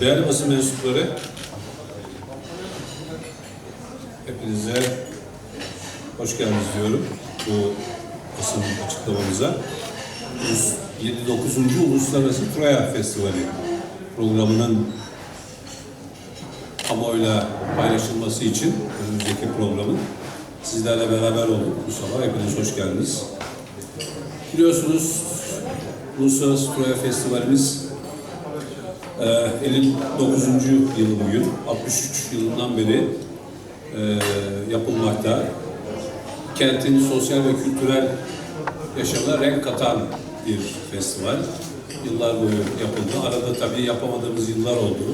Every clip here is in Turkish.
Değerli basın mensupları, hepinize hoş geldiniz diyorum bu basın açıklamamıza. 79. Uluslararası Troya Festivali programının kamuoyuyla paylaşılması için önümüzdeki programın sizlerle beraber olduk. Bu sabah hepiniz hoş geldiniz. Biliyorsunuz Uluslararası Troya Festivalimiz ee, 59. yılı bugün, 63 yılından beri e, yapılmakta. Kentin sosyal ve kültürel yaşamına renk katan bir festival. Yıllar boyu yapıldı. Arada tabii yapamadığımız yıllar oldu.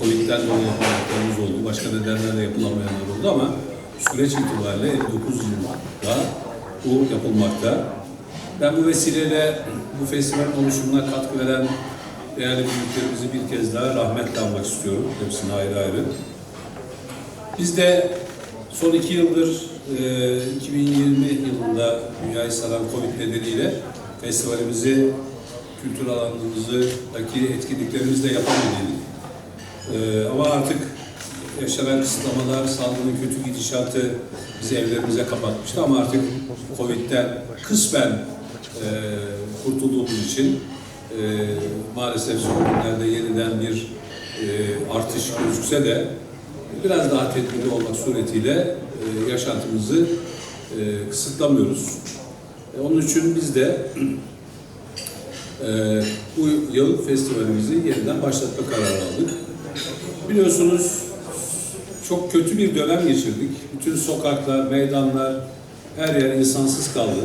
Covid'den dolayı yapamadıklarımız oldu. Başka nedenlerle yapılamayanlar oldu ama süreç itibariyle 59 yılda bu yapılmakta. Ben bu vesileyle bu festivalin oluşumuna katkı veren değerli büyüklerimizi bir kez daha rahmetle almak istiyorum. Hepsine ayrı ayrı. Biz de son iki yıldır e, 2020 yılında dünyayı saran Covid nedeniyle festivalimizi kültür alanımızdaki etkinliklerimizle yapamadıydık. E, ama artık yaşanan kısıtlamalar, salgının kötü gidişatı bizi evlerimize kapatmıştı ama artık Covid'den kısmen e, kurtulduğumuz için e, maalesef son günlerde yeniden bir e, artış gözükse de biraz daha tedbirli olmak suretiyle e, yaşantımızı e, kısıtlamıyoruz. E, onun için biz de e, bu yıl festivalimizi yeniden başlatma kararı aldık. Biliyorsunuz çok kötü bir dönem geçirdik. Bütün sokaklar, meydanlar, her yer insansız kaldı.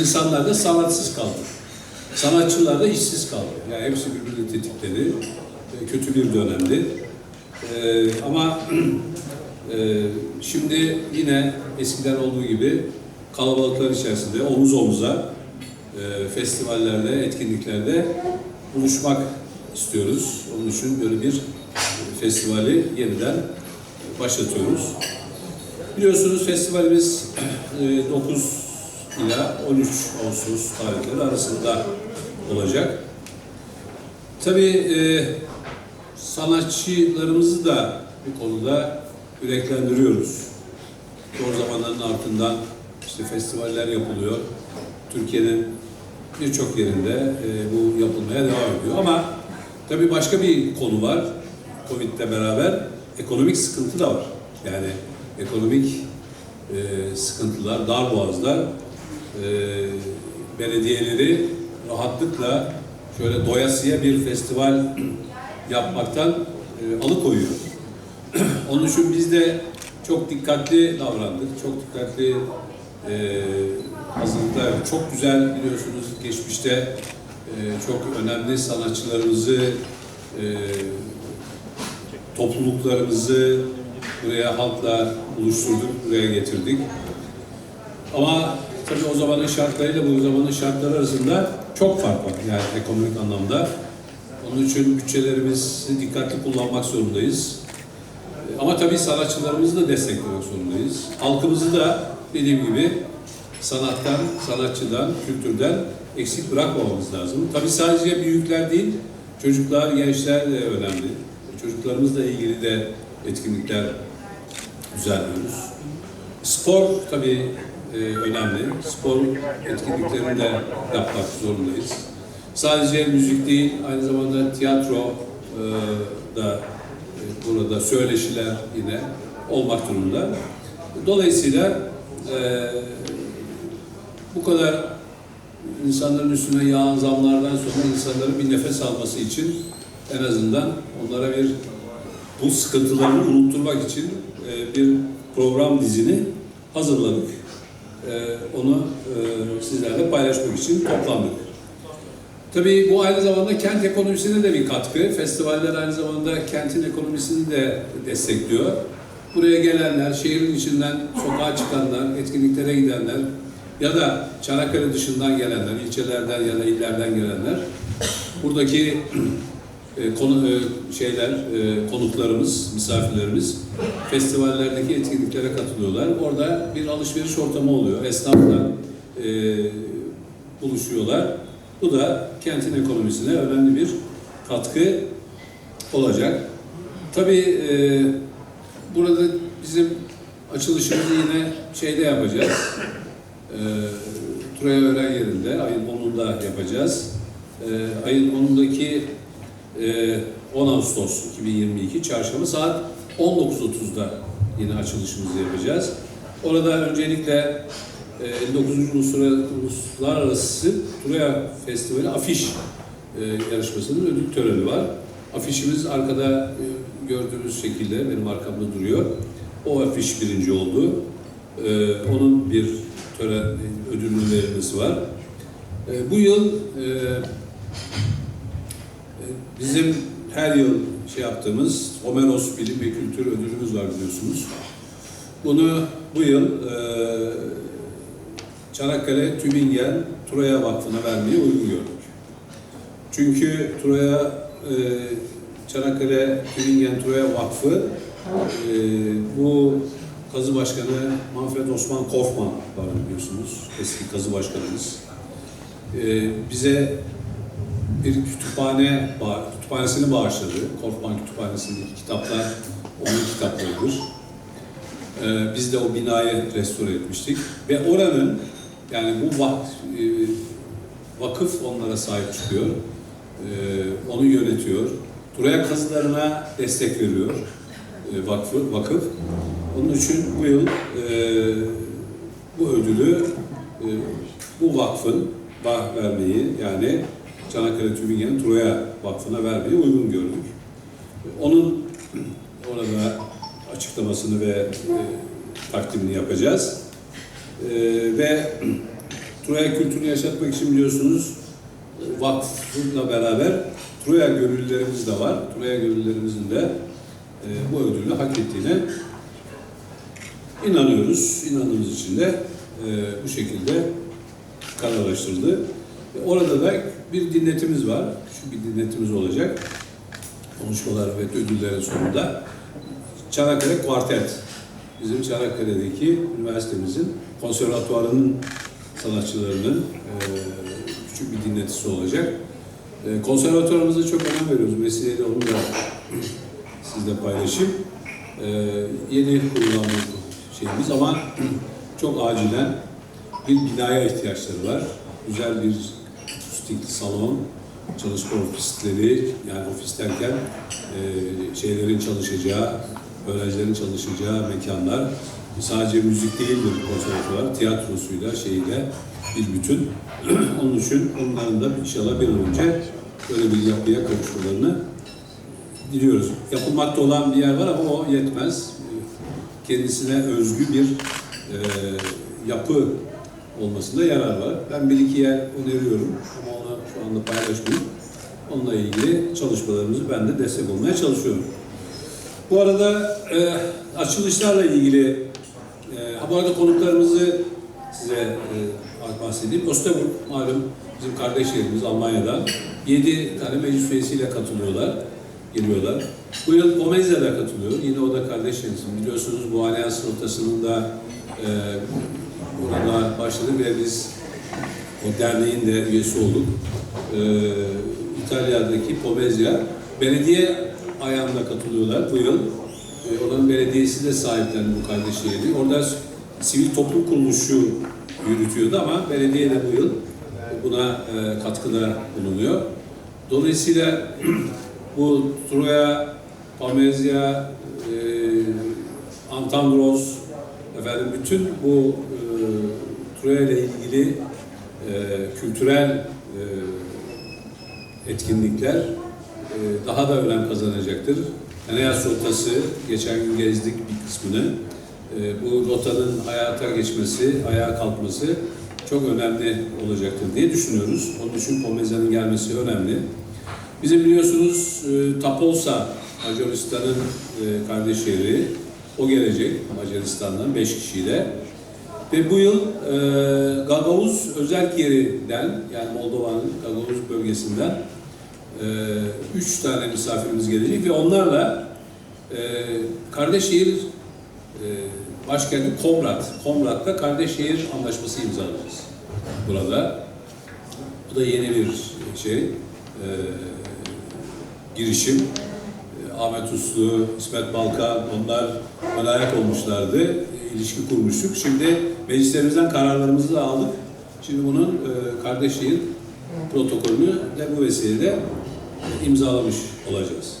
İnsanlar da sanatsız kaldı. Sanatçılar da işsiz kaldı. Yani hepsi birbirini tetikledi. E, Kötü bir dönemdi. E, ama e, şimdi yine eskiden olduğu gibi kalabalıklar içerisinde omuz omuza e, festivallerde, etkinliklerde buluşmak istiyoruz. Onun için böyle bir festivali yeniden başlatıyoruz. Biliyorsunuz festivalimiz e, 9 ila 13 Ağustos tarihleri arasında olacak. Tabii e, sanatçılarımızı da bu konuda yüreklendiriyoruz. Zor zamanların ardından işte festivaller yapılıyor. Türkiye'nin birçok yerinde e, bu yapılmaya devam ediyor. Ama tabii başka bir konu var. Covid'le beraber ekonomik sıkıntı da var. Yani ekonomik e, sıkıntılar, darboğazlar e, belediyeleri rahatlıkla şöyle doyasıya bir festival yapmaktan e, alıkoyuyor. Onun için biz de çok dikkatli davrandık, çok dikkatli e, hazırlıklar. Çok güzel biliyorsunuz geçmişte e, çok önemli sanatçılarımızı, e, topluluklarımızı buraya halkla buluşturduk, buraya getirdik. Ama tabii o zamanın şartlarıyla bu zamanın şartları arasında çok fark var yani ekonomik anlamda. Onun için bütçelerimizi dikkatli kullanmak zorundayız. E, Ama tabii sanatçılarımızı da desteklemek zorundayız. Halkımızı da dediğim gibi sanattan, sanatçıdan, kültürden eksik bırakmamamız lazım. Tabii sadece büyükler değil, çocuklar, gençler de önemli. Çocuklarımızla ilgili de etkinlikler düzenliyoruz. Spor tabii e, önemli. Spor etkinliklerini de yapmak zorundayız. Sadece müzik değil, aynı zamanda tiyatro e, da e, burada söyleşiler yine olmak durumunda. Dolayısıyla e, bu kadar insanların üstüne yağan zamlardan sonra insanların bir nefes alması için en azından onlara bir bu sıkıntılarını unutturmak için e, bir program dizini hazırladık. E, onu e, sizlerle paylaşmak için toplandık. Tabii bu aynı zamanda kent ekonomisine de bir katkı. Festivaller aynı zamanda kentin ekonomisini de destekliyor. Buraya gelenler, şehrin içinden sokağa çıkanlar, etkinliklere gidenler ya da Çanakkale dışından gelenler, ilçelerden ya da illerden gelenler buradaki e, konu e, şeyler e, konuklarımız, misafirlerimiz festivallerdeki etkinliklere katılıyorlar. Orada bir alışveriş ortamı oluyor. Esnafla e, buluşuyorlar. Bu da kentin ekonomisine önemli bir katkı olacak. Tabii e, burada bizim açılışımızı yine şeyde yapacağız. E, Turaya Öğren yerinde ayın 10'unda yapacağız. E, ayın 10'undaki e, 10 Ağustos 2022 çarşamba saat 19.30'da yine açılışımızı yapacağız. Orada öncelikle e, 59. Uluslar- Uluslararası Turaya Festivali afiş e, yarışmasının ödül töreni var. Afişimiz arkada e, gördüğünüz şekilde benim arkamda duruyor. O afiş birinci oldu. E, onun bir tören e, ödülünün verilmesi var. E, bu yıl e, e, bizim her yıl şey yaptığımız Homeros Bilim ve Kültür Ödülümüz var biliyorsunuz. Bunu bu yıl e, Çanakkale Tübingen Troya Vakfı'na vermeyi uygun gördük. Çünkü Troya e, Çanakkale Tübingen Troya Vakfı e, bu kazı başkanı Manfred Osman Kaufmann var biliyorsunuz. Eski kazı başkanımız. E, bize bir kütüphane, kütüphanesini bağışladı. Kaufmann Kütüphanesi'ndeki kitaplar onun kitaplarıdır. Ee, biz de o binayı restore etmiştik. Ve oranın, yani bu vak, e, vakıf onlara sahip çıkıyor. Ee, onu yönetiyor. Turaya kazılarına destek veriyor e, vakfı, vakıf. Onun için bu yıl e, bu ödülü e, bu vakfın va- vermeyi yani Çanakkale Tübingen Troya Vakfı'na vermeyi uygun gördük. Onun orada açıklamasını ve e, takdimini yapacağız. E, ve Troya kültürünü yaşatmak için biliyorsunuz e, vakfla beraber Troya gönüllülerimiz de var. Troya gönüllülerimizin de e, bu ödülü hak ettiğine inanıyoruz. İnandığımız için de e, bu şekilde kararlaştırıldı. Orada da bir dinletimiz var. Şu bir dinletimiz olacak. Konuşmalar ve ödüllerin sonunda. Çanakkale Kuartet. Bizim Çanakkale'deki üniversitemizin konservatuvarının sanatçılarının e, küçük bir dinletisi olacak. E, konservatuvarımıza çok önem veriyoruz. Vesileyle onu da sizle paylaşayım. E, yeni kurulan şeyimiz ama çok acilen bir binaya ihtiyaçları var. Güzel bir akustik salon, çalışma ofisleri, yani ofis derken e, şeylerin çalışacağı, öğrencilerin çalışacağı mekanlar. Sadece müzik değildir konservatuvar, tiyatrosuyla, şeyle bir bütün. Onun için onların da inşallah bir önce böyle bir yapıya kavuşmalarını diliyoruz. Yapılmakta olan bir yer var ama o yetmez. Kendisine özgü bir e, yapı olmasında yarar var. Ben bir iki yer öneriyorum ama onu şu anda paylaşmayayım. Onunla ilgili çalışmalarımızı ben de destek olmaya çalışıyorum. Bu arada e, açılışlarla ilgili e, bu arada konuklarımızı size e, bahsedeyim. Osterburg malum bizim kardeş yerimiz Almanya'dan. 7 tane meclis üyesiyle katılıyorlar, geliyorlar. Bu yıl Pomezya da katılıyor. Yine o da kardeş yerimiz. Biliyorsunuz bu Allianz rotasının da e, burada başladı ve biz o derneğin de üyesi olduk. Ee, İtalya'daki Pomezya belediye ayağına katılıyorlar bu yıl. Ee, oranın belediyesi de sahiplendi bu kardeş yeri. Orada sivil toplum kuruluşu yürütüyordu ama belediye de bu yıl buna e, katkıda bulunuyor. Dolayısıyla bu Troya, Pomezya, e, Antandros, efendim bütün bu ile ilgili e, kültürel e, etkinlikler e, daha da önem kazanacaktır. Eneas rotası, geçen gün gezdik bir kısmını. E, bu rotanın hayata geçmesi, ayağa kalkması çok önemli olacaktır diye düşünüyoruz. Onun için Pomezya'nın gelmesi önemli. Bizim biliyorsunuz e, Tapolsa, Macaristan'ın e, kardeş şehri, o gelecek Macaristan'dan 5 kişiyle. Ve bu yıl e, Gagavuz Özerk yerinden, yani Moldova'nın Gagavuz bölgesinden e, üç tane misafirimiz gelecek ve onlarla e, Kardeşşehir e, başkenti Komrat, Komrat'ta Kardeşşehir Anlaşması imzalayacağız burada. Bu da yeni bir şey, e, girişim. Ahmet Uslu, İsmet Balkan onlar ayak olmuşlardı. E, ilişki kurmuştuk. Şimdi meclislerimizden kararlarımızı da aldık. Şimdi bunun e, kardeş şehir protokolünü de bu vesileyle imzalamış olacağız.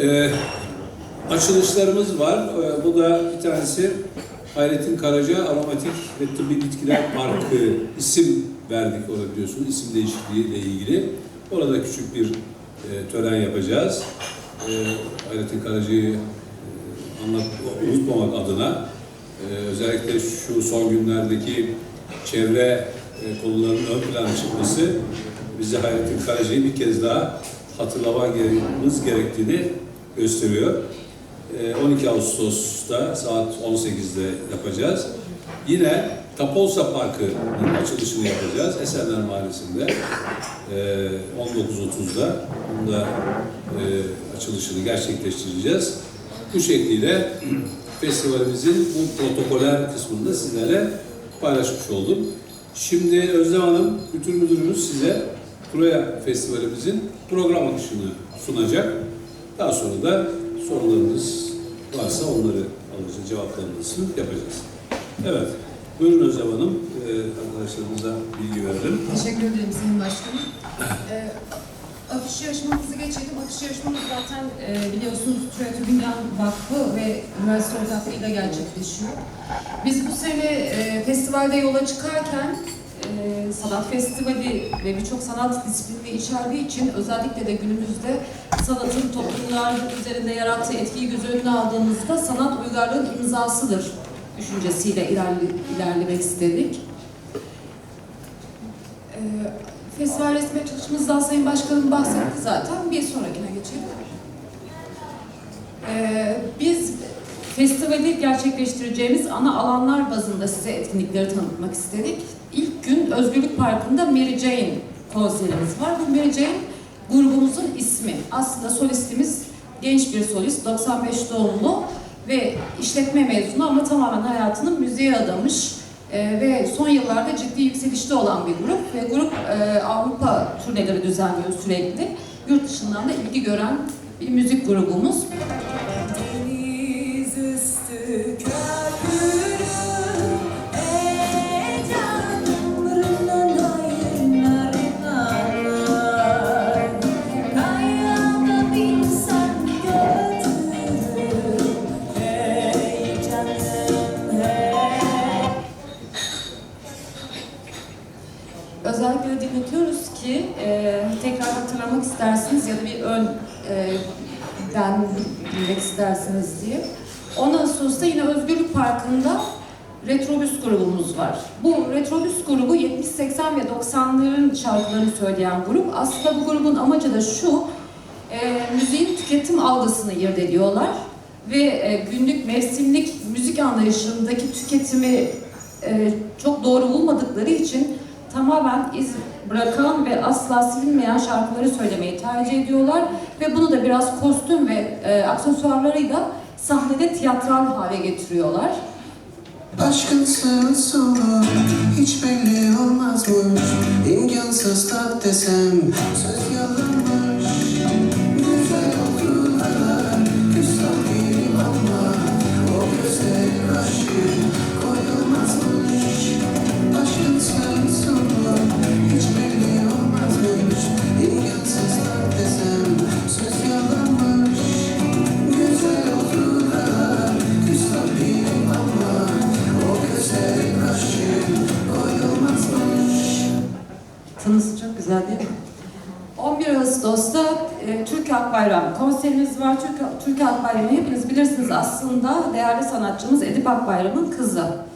E, açılışlarımız var. E, bu da bir tanesi Hayrettin Karaca Aromatik ve Tıbbi Bitkiler Parkı isim verdik orada biliyorsunuz. İsim değişikliği ile ilgili. Orada küçük bir e, tören yapacağız. E, Hayrettin Karaca'yı e, anlat, unutmamak adına e, özellikle şu son günlerdeki çevre e, konularının ön plana çıkması bize Hayrettin Karaca'yı bir kez daha hatırlamamız gerektiğini gösteriyor. E, 12 Ağustos'ta saat 18'de yapacağız. Yine Tapolsa Parkı'nın açılışını yapacağız Esenler Mahallesi'nde. E, 19.30'da Bunun da e, açılışını gerçekleştireceğiz. Bu şekliyle festivalimizin bu protokoler kısmını da sizlerle paylaşmış oldum. Şimdi Özlem Hanım, Kültür Müdürümüz size Troya Festivalimizin program akışını sunacak. Daha sonra da sorularınız varsa onları alacağız, cevaplarınızı yapacağız. Evet, buyurun Özlem Hanım, ee, arkadaşlarımıza bilgi verelim. Teşekkür ederim Sayın Başkanım. Ee, afiş yarışmamızı geçelim. Afiş yarışmamız zaten e, biliyorsunuz Troya Tübingen Vakfı ve üniversite ortaklığıyla gerçekleşiyor. Biz bu sene e, festivalde yola çıkarken e, sanat festivali ve birçok sanat disiplini içerdiği için özellikle de günümüzde sanatın toplumlar üzerinde yarattığı etkiyi göz önüne aldığımızda sanat uygarlığın imzasıdır düşüncesiyle ilerle, ilerlemek istedik. Ee, Festival resmi çalışmamızdan Sayın Başkanım bahsetti zaten. Bir sonrakine geçelim. Ee, biz festivali gerçekleştireceğimiz ana alanlar bazında size etkinlikleri tanıtmak istedik. İlk gün Özgürlük Parkı'nda Mary Jane konserimiz var. Bu Mary Jane grubumuzun ismi. Aslında solistimiz genç bir solist, 95 doğumlu ve işletme mezunu ama tamamen hayatını müziğe adamış ee, ve son yıllarda ciddi yükselişte olan bir grup ve grup e, Avrupa turneleri düzenliyor sürekli. Yurt dışından da ilgi gören bir müzik grubumuz. İstersiniz ya da bir ön e, ben bilmek istersiniz diye. 10 Ağustos'ta yine Özgürlük Parkı'nda Retrobüs grubumuz var. Bu Retrobüs grubu 70, 80 ve 90'ların şarkılarını söyleyen grup. Aslında bu grubun amacı da şu, e, müziğin tüketim algısını irdeliyorlar ve e, günlük mevsimlik müzik anlayışındaki tüketimi e, çok doğru bulmadıkları için tamamen iz bırakan ve asla silinmeyen şarkıları söylemeyi tercih ediyorlar ve bunu da biraz kostüm ve e, aksesuarlarıyla sahnede tiyatral hale getiriyorlar. Aşkın sonu hiç belli olmazmış İmkansız da desem söz yalanmış konserimiz var. Türk, Türk Halk Bayramı hepiniz bilirsiniz aslında değerli sanatçımız Edip Akbayram'ın kızı.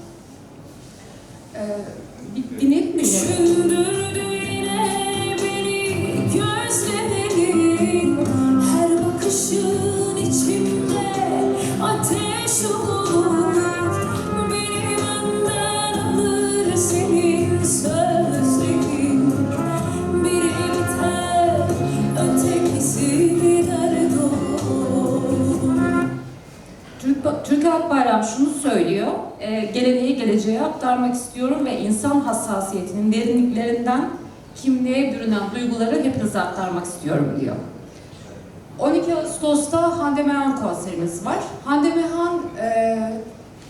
Halk Bayram şunu söylüyor, e, geleneği geleceğe aktarmak istiyorum ve insan hassasiyetinin derinliklerinden kimliğe bürünen duyguları hepinize aktarmak istiyorum diyor. 12 Ağustos'ta Hande Mehan konserimiz var. Hande Mehan e,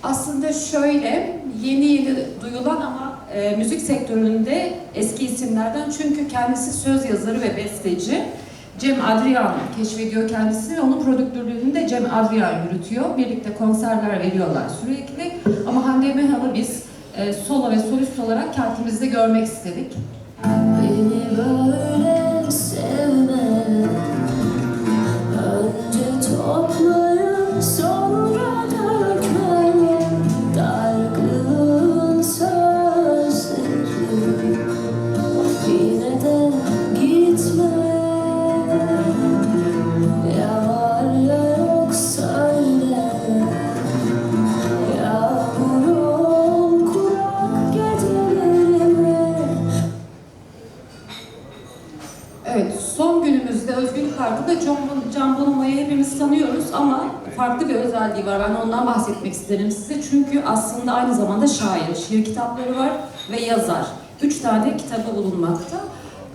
aslında şöyle yeni yeni duyulan ama e, müzik sektöründe eski isimlerden çünkü kendisi söz yazarı ve besteci. Cem Adrian keşfediyor kendisini ve onun prodüktörlüğünü de Cem Adrian yürütüyor. Birlikte konserler veriyorlar sürekli. Ama Hande Mehan'ı biz e, solo ve solist olarak kentimizde görmek istedik. Beni böyle aslında aynı zamanda şair, şiir kitapları var ve yazar. Üç tane kitabı bulunmakta.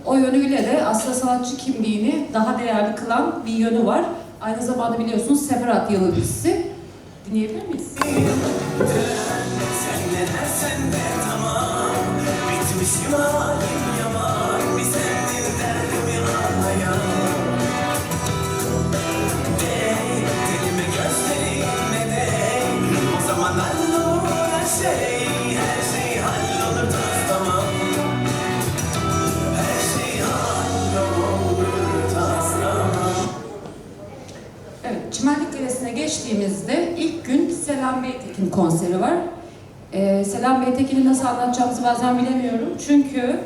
O yönüyle de aslında sanatçı kimliğini daha değerli kılan bir yönü var. Aynı zamanda biliyorsunuz Seferat Yıldız'ı. Dinleyebilir miyiz? Sen ne dersen de tamam Bitmişim halim Beytekin'i nasıl anlatacağımızı bazen bilemiyorum. Çünkü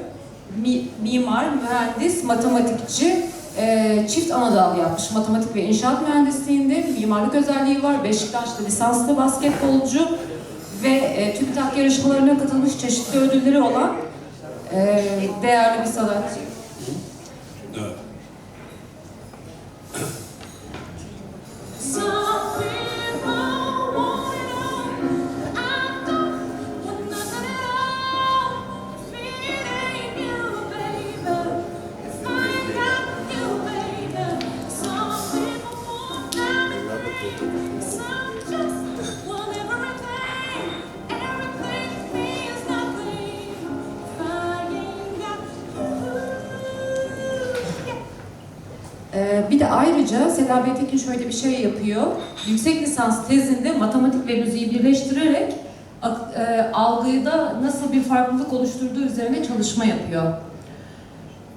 mi- mimar, mühendis, matematikçi, e, çift ana dal yapmış. Matematik ve inşaat mühendisliğinde mimarlık özelliği var. Beşiktaş'ta lisanslı basketbolcu ve e, TÜBİTAK yarışmalarına katılmış çeşitli ödülleri olan e, değerli bir sanatçı. Ayrıca Selam Beytekin şöyle bir şey yapıyor. Yüksek lisans tezinde matematik ve müziği birleştirerek e, algıda nasıl bir farklılık oluşturduğu üzerine çalışma yapıyor.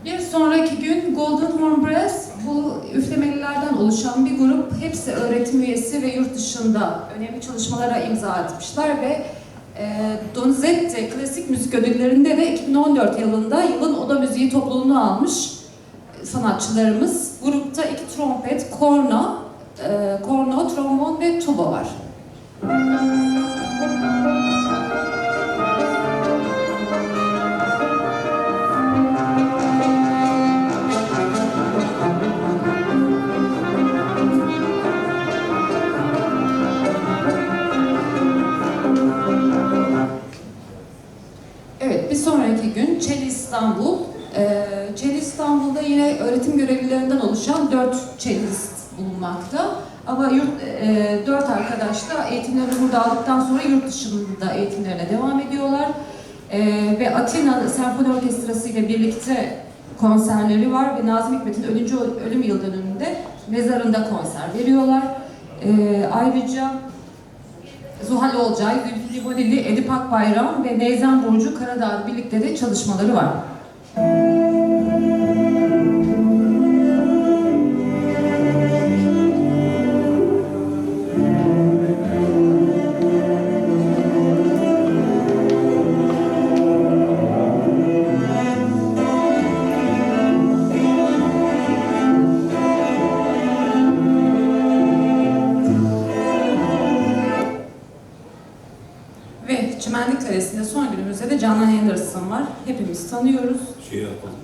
Bir sonraki gün Golden Horn Brass, bu üflemelilerden oluşan bir grup. Hepsi öğretim üyesi ve yurt dışında önemli çalışmalara imza atmışlar ve e, Donizetti klasik müzik ödüllerinde de 2014 yılında yılın oda müziği topluluğunu almış sanatçılarımız. Grupta iki trompet, korno, e, korno, trombon ve tuba var. Evet, bir sonraki gün Çel İstanbul. Ee, Çel İstanbul'da yine öğretim görevlilerinden oluşan dört çelist bulunmakta. Ama yurt, e, dört arkadaş da eğitimlerini burada aldıktan sonra yurt dışında eğitimlerine devam ediyorlar. Ee, ve Atina Senfoni Orkestrası ile birlikte konserleri var ve Nazım Hikmet'in ölünce ölüm yıl dönümünde mezarında konser veriyorlar. Ee, ayrıca Zuhal Olcay, Gülfü Limoneli, Edip Akbayram ve Neyzen Burcu Karadağ birlikte de çalışmaları var. Ve Hepimiz tanıyoruz. Şey yapalım.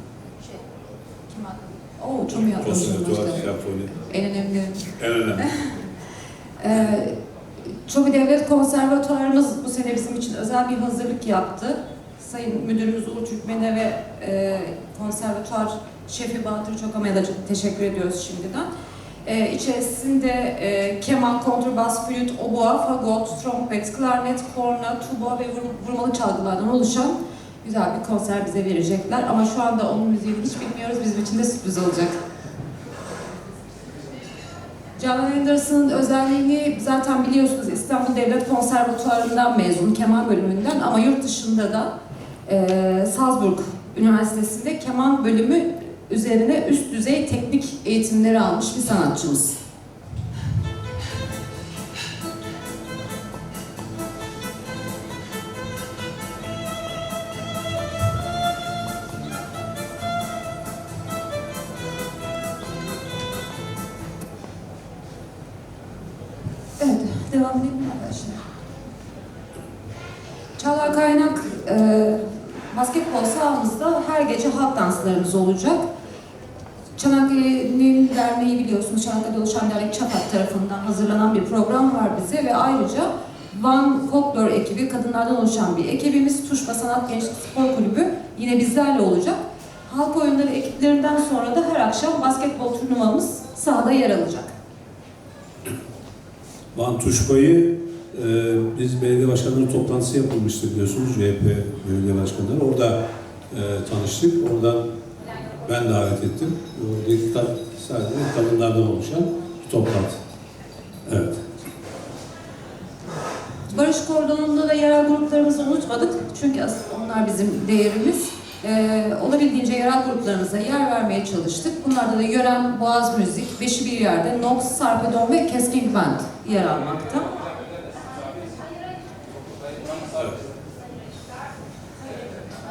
Kim adı? Oo çok iyi senfoni. En önemli. En önemli. Ee, Çobi Devlet Konservatuvarımız bu sene bizim için özel bir hazırlık yaptı. Sayın Müdürümüz Uğur Türkmen'e ve e, konservatuvar şefi Bahadır Çokama'ya da teşekkür ediyoruz şimdiden. E, içerisinde e, keman, kontrbas, flüt, oboa, fagot, trompet, klarnet, korna, tuba ve vur- vurmalı çalgılardan oluşan güzel bir konser bize verecekler. Ama şu anda onun müziğini hiç bilmiyoruz. Bizim için de sürpriz olacak. Canan Anderson'ın özelliğini zaten biliyorsunuz İstanbul Devlet Konservatuvarı'ndan mezun, keman bölümünden ama yurt dışında da e, Salzburg Üniversitesi'nde keman bölümü üzerine üst düzey teknik eğitimleri almış bir sanatçımız. Evet, devam edelim mi arkadaşlar. Çağlar Kaynak e, basketbol sahamızda her gece halk danslarımız olacak. Çanakkale'nin derneği biliyorsunuz, Çanakkale'de oluşan dernek ÇAPAK tarafından hazırlanan bir program var bize ve ayrıca Van Folklor ekibi, kadınlardan oluşan bir ekibimiz, Tuşba Sanat Gençlik Spor Kulübü yine bizlerle olacak. Halk oyunları ekiplerinden sonra da her akşam basketbol turnuvamız sahada yer alacak. Van Tuşba'yı e, biz belediye başkanları toplantısı yapılmıştı biliyorsunuz CHP belediye başkanları. Orada e, tanıştık. Oradan ben davet ettim. Oradaki sadece kadınlardan oluşan bir toplantı. Evet. Barış Kordonu'nda da yerel gruplarımızı unutmadık. Çünkü as- onlar bizim değerimiz. Ee, olabildiğince yerel gruplarımıza yer vermeye çalıştık. Bunlarda da Yören, Boğaz Müzik, Beşi Bir Yerde, Nox, Sarpedon ve Keskin Band yer almakta.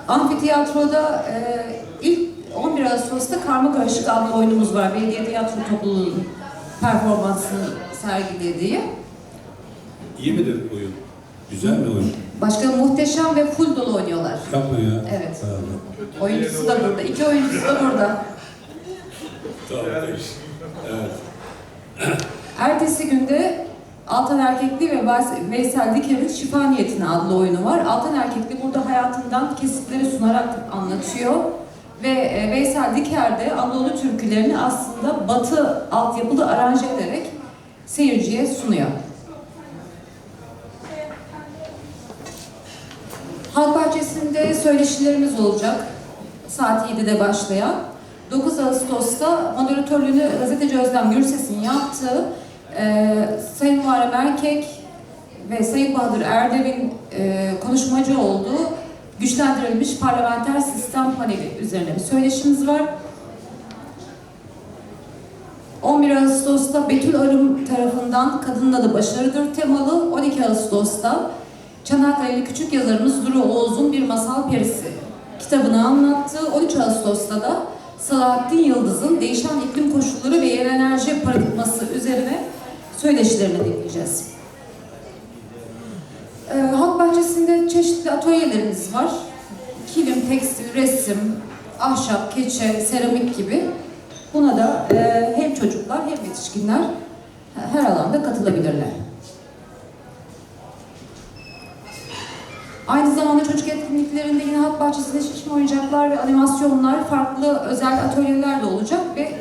Amfiteyatroda e, ilk 11 Ağustos'ta Karma Karışık adlı oyunumuz var. Belediye Tiyatro Topluluğu'nun performansını sergilediği. İyi midir oyun? Güzel mi oyun? Başka muhteşem ve full dolu oynuyorlar. Yapma ya. Evet. Tamam. Oyuncusu da burada. İki oyuncusu da burada. Tamam. Evet. Ertesi günde Altan Erkekli ve Veys- Veysel Diker'in Şifa Niyetine adlı oyunu var. Altan Erkekli burada hayatından kesitleri sunarak anlatıyor. Ve e, Veysel Diker de Anadolu türkülerini aslında batı altyapılı aranje ederek seyirciye sunuyor. Bahçesi'nde söyleşilerimiz olacak. Saat 7'de başlayan. 9 Ağustos'ta moderatörlüğünü gazeteci Özlem Gürses'in yaptığı e, Sayın Muharrem Erkek ve Sayın Bahadır Erdem'in e, konuşmacı olduğu güçlendirilmiş parlamenter sistem paneli üzerine bir söyleşimiz var. 11 Ağustos'ta Betül Arım tarafından Kadının Adı Başarıdır temalı, 12 Ağustos'ta Çanakkale'li küçük yazarımız Duru Oğuz'un Bir Masal Perisi kitabını anlattı. 13 Ağustos'ta da Salahattin Yıldız'ın Değişen İklim Koşulları ve Yer Enerji Paradigması üzerine söyleşilerini dinleyeceğiz. Ee, Halk Bahçesi'nde çeşitli atölyelerimiz var. Kilim, tekstil, resim, ahşap, keçe, seramik gibi. Buna da e, hem çocuklar hem yetişkinler her alanda katılabilirler. Aynı zamanda çocuk etkinliklerinde yine Halk Bahçesi'nde şişme oyuncaklar ve animasyonlar, farklı özel atölyeler de olacak ve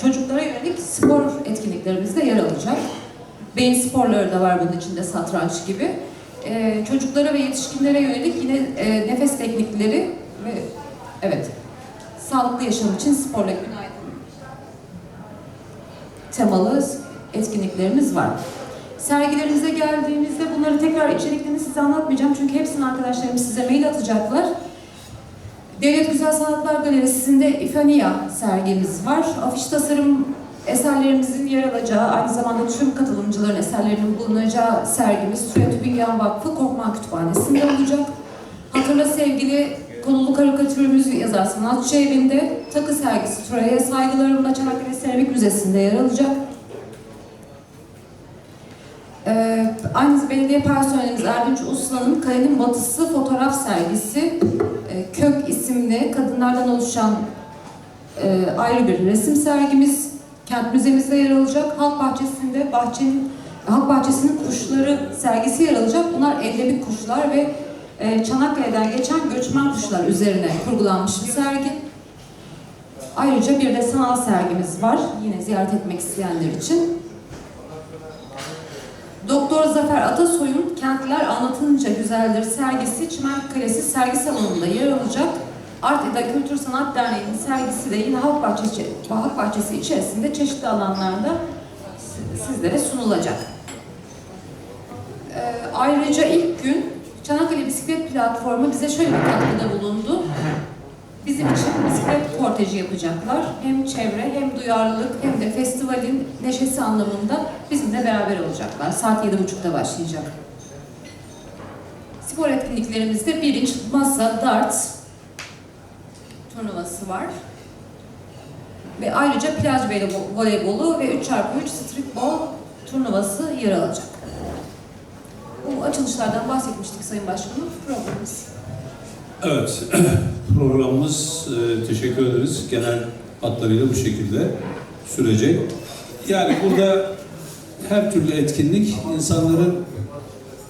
çocuklara yönelik spor etkinliklerimiz de yer alacak. Beyin sporları da var bunun içinde satranç gibi. Ee, çocuklara ve yetişkinlere yönelik yine e, nefes teknikleri ve evet sağlıklı yaşam için sporla günaydın temalı etkinliklerimiz var. Sergilerimize geldiğimizde bunları tekrar içeriklerini size anlatmayacağım çünkü hepsini arkadaşlarım size mail atacaklar. Devlet Güzel Sanatlar Galerisi'nde İfania sergimiz var. Afiş tasarım eserlerimizin yer alacağı, aynı zamanda tüm katılımcıların eserlerinin bulunacağı sergimiz Suya Tübingen Vakfı Korkman Kütüphanesi'nde olacak. Hatırla sevgili konulu karikatürümüz yazar sanatçı evinde, takı sergisi Turay'a saygılarımla Çanakkale Seramik Müzesi'nde yer alacak. Ee, aynı belediye personelimiz Erdinç Uslan'ın Kalenin Batısı fotoğraf sergisi e, Kök isimli kadınlardan oluşan e, ayrı bir resim sergimiz kent müzemizde yer alacak. Halk bahçesinde bahçenin Halk Bahçesi'nin kuşları sergisi yer alacak. Bunlar endemik kuşlar ve e, Çanakkale'den geçen göçmen kuşlar üzerine kurgulanmış bir sergi. Ayrıca bir de sanat sergimiz var. Yine ziyaret etmek isteyenler için. Doktor Zafer Atasoy'un Kentler Anlatınca Güzeldir sergisi Çimen Kalesi sergi salonunda yer alacak. Art Eda Kültür Sanat Derneği'nin sergisi de yine Halk Bahçesi, Halk Bahçesi içerisinde çeşitli alanlarda sizlere sunulacak. Ee, ayrıca ilk gün Çanakkale Bisiklet Platformu bize şöyle bir katkıda bulundu. Bizim için bisiklet korteji yapacaklar. Hem çevre hem duyarlılık hem de festivalin neşesi anlamında bizimle beraber olacaklar. Saat 7.30'da başlayacak. Spor etkinliklerimizde bilinç, masa, darts turnuvası var. Ve ayrıca plaj voleybol- voleybolu ve 3x3 streetball turnuvası yer alacak. Bu açılışlardan bahsetmiştik Sayın Başkanım. Programımız. Evet, programımız e, teşekkür ederiz. Genel hatlarıyla bu şekilde sürecek. Yani burada her türlü etkinlik insanların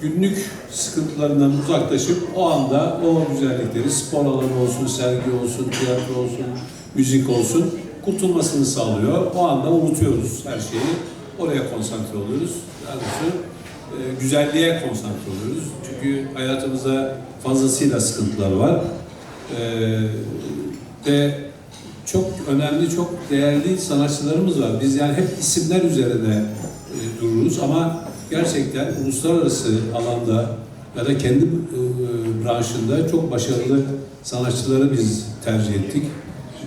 günlük sıkıntılarından uzaklaşıp o anda o güzellikleri spor alanı olsun, sergi olsun, tiyatro olsun, müzik olsun kurtulmasını sağlıyor. O anda unutuyoruz her şeyi. Oraya konsantre oluyoruz. Doğrusu e, güzelliğe konsantre oluyoruz. Çünkü hayatımızda fazlasıyla sıkıntılar var. E, ve çok önemli, çok değerli sanatçılarımız var. Biz yani hep isimler üzerine e, dururuz ama gerçekten uluslararası alanda ya da kendi e, branşında çok başarılı sanatçıları biz tercih ettik.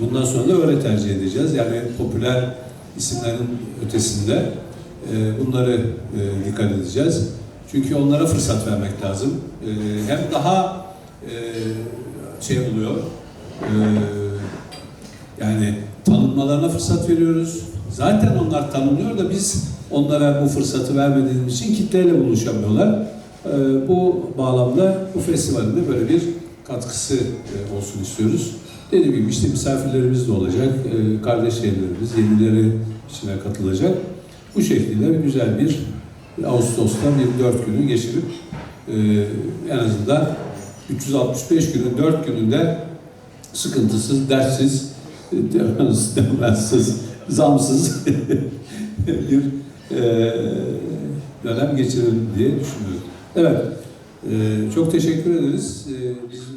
Bundan sonra da öyle tercih edeceğiz. Yani popüler isimlerin ötesinde bunları e, dikkat edeceğiz. Çünkü onlara fırsat vermek lazım. E, hem daha e, şey oluyor, e, yani tanınmalarına fırsat veriyoruz. Zaten onlar tanınıyor da biz onlara bu fırsatı vermediğimiz için kitleyle buluşamıyorlar. Ee, bu bağlamda bu festivalin de böyle bir katkısı e, olsun istiyoruz. Dediğim gibi işte misafirlerimiz de olacak, kardeş şehirlerimiz, yenileri içine katılacak. Bu şekilde güzel bir Ağustos'ta bir dört günü geçirip e, en azından 365 günün dört gününde sıkıntısız, derssiz, demez, demezsiz, zamsız bir e, dönem geçirelim diye düşünüyorum. Evet, e, çok teşekkür ederiz. E, bizim